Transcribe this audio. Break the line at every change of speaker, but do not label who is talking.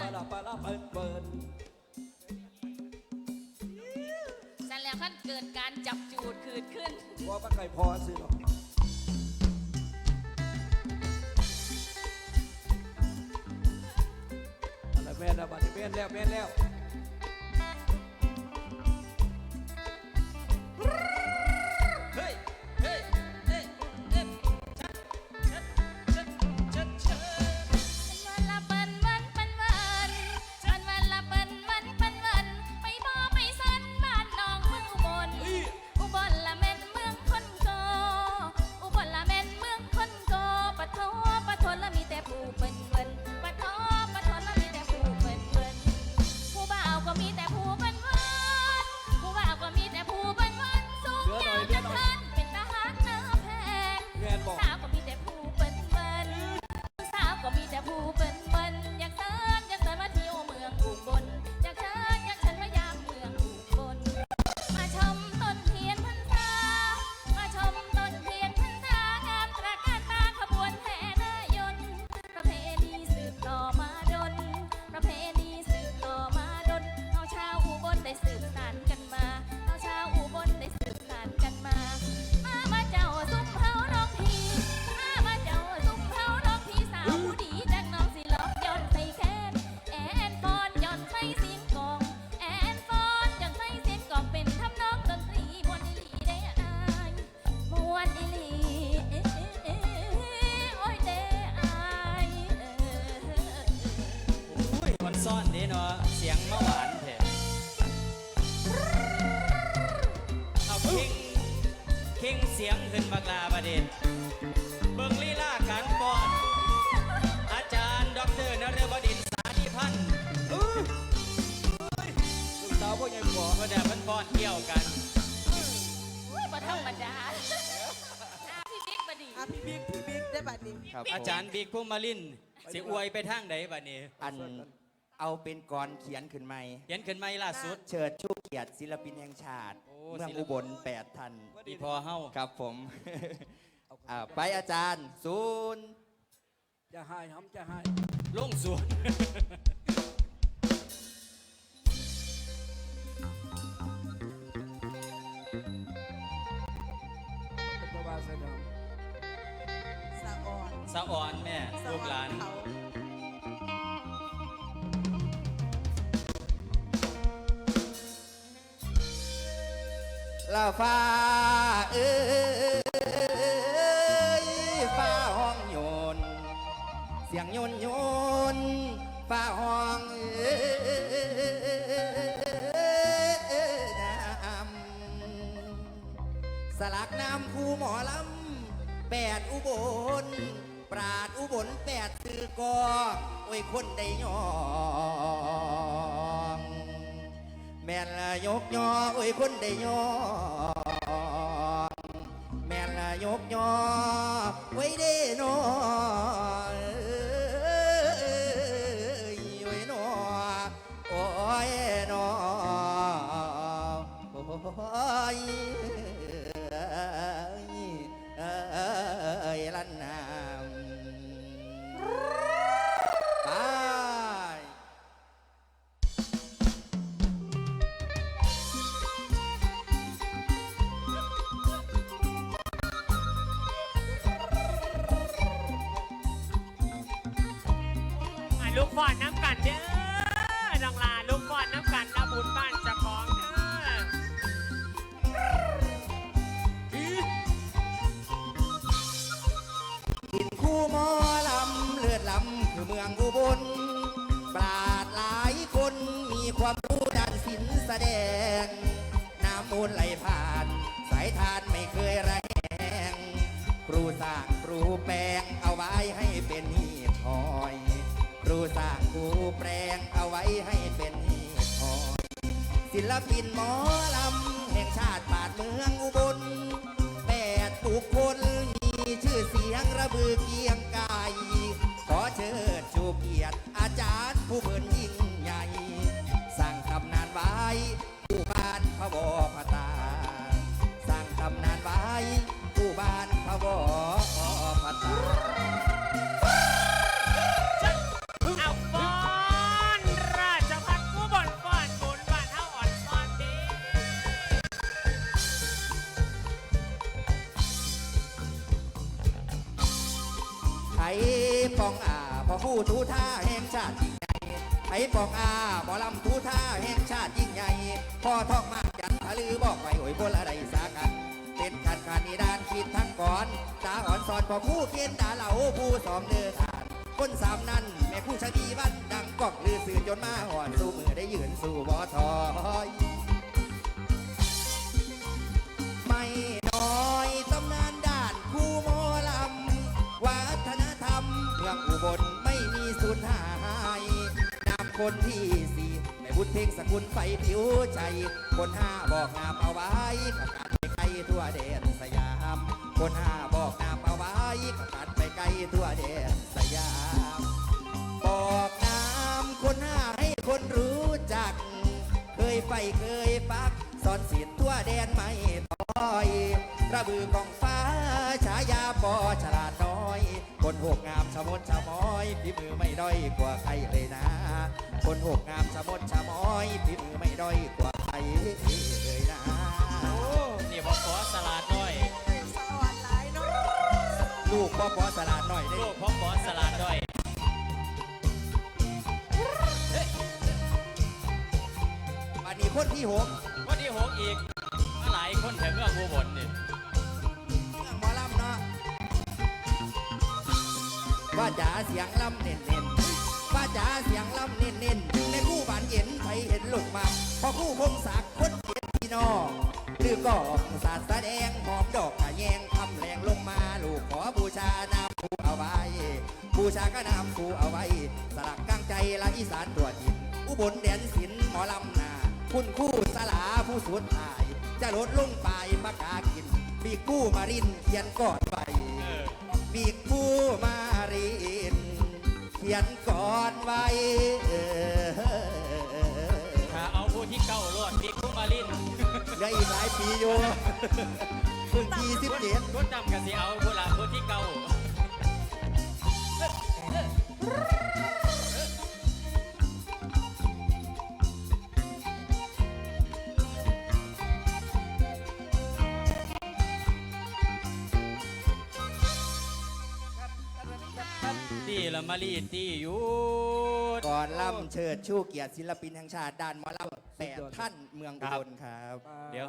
ปลาลาปลาลาเปิดเปิด
ฉันแล้วขั้นเกิดการจับจูดคืนขึ้น
ว่ามันไก่พอสิหรอกอะไรแม่นนะบัดนี้แม่นแล้วแม่นแล้ว
สียงขึ้นบักลาประเด็
นเบิ่งลีลาการป้อนอาจารย์ดอกเตอรนฤบดินทร์สาธิพันธ์
ลูกสาวพวกยังขอ
ก็ได้เพิ่นป้อนเกี่ยวกัน
อุ้ยบ่ธรรมดาหน้าพี่บิ๊กบดี
อะพี่บิ๊กพี่บิ๊กได้บัดนี้
ครับ
อาจารย์บิ๊กภูมิลินทร์สิอวยไปทางใดบัดนี้
อันเอาเป็นกรเขียนขึ้นใหม่
เขียนขึ้นไหมล่าสุด
เชิดชูเกียรติศิลปินแห่งชาติ
โอ้
เมือง
ศิลป
อุบลแปดท่าน
อีพอเฮา
ครับผมอ่าไปอาจารย์ศูนย์
จะให้หำจะให้
ลงสวน
เป็นตัวบาสนาม
สะอ่อน
สะอ่อนแม่
สะ
ลูกห
อ่อ
ลาน
ลาฟ้าเอ้ยฟ้าห้องโยน เสียงโยนโยนฟ้าห้องเอ้ยน้ำสลักน้ำคูหมอลำแปดอุบล ปราดอุบลแปดสื่อกอโอ้ยคนได้ยอ ม่นละยกยอโอ้ยคนได้ยอแม่นละยกยอไว้ได้นอ ลู
กฟอนน้ำกันเด้อน้องลาลูกฟอนน้ำกันละบุญบ้านเจะของเด้อ
กินคู่หมอลำเลือดลำคือเมืองอุบลปราดหลายคนมีความรู้ด้านศิลป์แสดง น้ำมูลไหลผ่าน สายทานไม่เคยระแหงครูสร้างครูแปลงเอาไว้ให้เป็นหี รูสร้างกูแปลงเอาไว้ให้เป็นหีบหอศิลปินหมอลำแห่งชาติบาดเมืองอุบลแปดบุคคลมีชื่อเสียงระบือเกียง คู่ทูท่าแห่งชาติยิ่งใหญ่ไอ้ปองอาหมอลำทูท่าแห่งชาติยิ่งใหญ่พ่อทองมากจันทะลือบอกไปโอ้ยพลอะไรสากันเป็นขันขานิดานคิดทั้งก่อนตาอ่อนสอนพอผู้เกณฑ์ตาเหล่าผู้สอมเนื้อทานคนสามนั้นแม่ผู้ชดีวันดังกอกลือสื่อจนมาหอนสู้มือได้ยืนสู่บ่อทอย บลไม่มีสูญหายนามคนที่สี่แม่บุญเพ่งสกุลไฟผิวใจ คนห้าบอกงามเอาไว้กับการไปไกลทั่วแดนสยาม คนห้าบอกงามเอาไว้กับการไปไกลทั่วแดนสยาม บอกนามคนห้าให้คนรู้จัก เคยไปเคยปักสอนศีลทั่วแดนไม่ต่อย ระบือกองฟ้าฉายาปอฉลาดน คนหกงามชะมดชะมอยฝีมือไม่ด้อยกว่าใครเลยนะ คนหกงามชะมดชะมอยฝีมือไม่ด้อยกว่าใครเลยนะ
โอ้นี่บอกขอสลัดหน่อย
สะอ่อนหลายเนาะ
ลูกพ่อปอสลาดหน่อยได้
ลูกพ่อขอสลัดหน่อย
อันนี้คนที่หก
คนที่หกอีกมาหลายคนแถวเมืองอุบลนี่
ว่าจ๋าเสียงลำเน้นเน้นๆว่าจ๋าเสียงลำเน้นเน้นในคู่บานเย็นใครเห็นลูกมาพอคู่พงศักดิ์คนเจ็ดพี่น้องหรือกองศาสแสดงหอมดอกกะแยงทำแรงลงมาลูกขอบูชานามครูเอาไว้ บูชาก็นามครูเอาไว้ สลักกลางใจละอีสานตัวจินอุบลแดนศิลป์หมอลำนาคุณคู่สลาผู้สุดท้าย จะลดลงไปมากากิน มีกู้มารินเขียนกอดไว้
เออ
มีกู้มา รินเขียนกอดไว้เออ
ถ้าเอาผู้ที่เก้ารอดบิ๊กคุมาลิน
เหลืออีกหลายปีอยู่เพิ่งยี่สิบเจ็ด
คนดำกันสิเอาผู้ละผู้ที่เก้า ตีละมารีตีอยู่
ก่อนล่ำเชิดชูเกียรติศิลปินแห่งชาติด้านหมอลำแปดท่านเมืองอุบลครับ
เดี๋ยว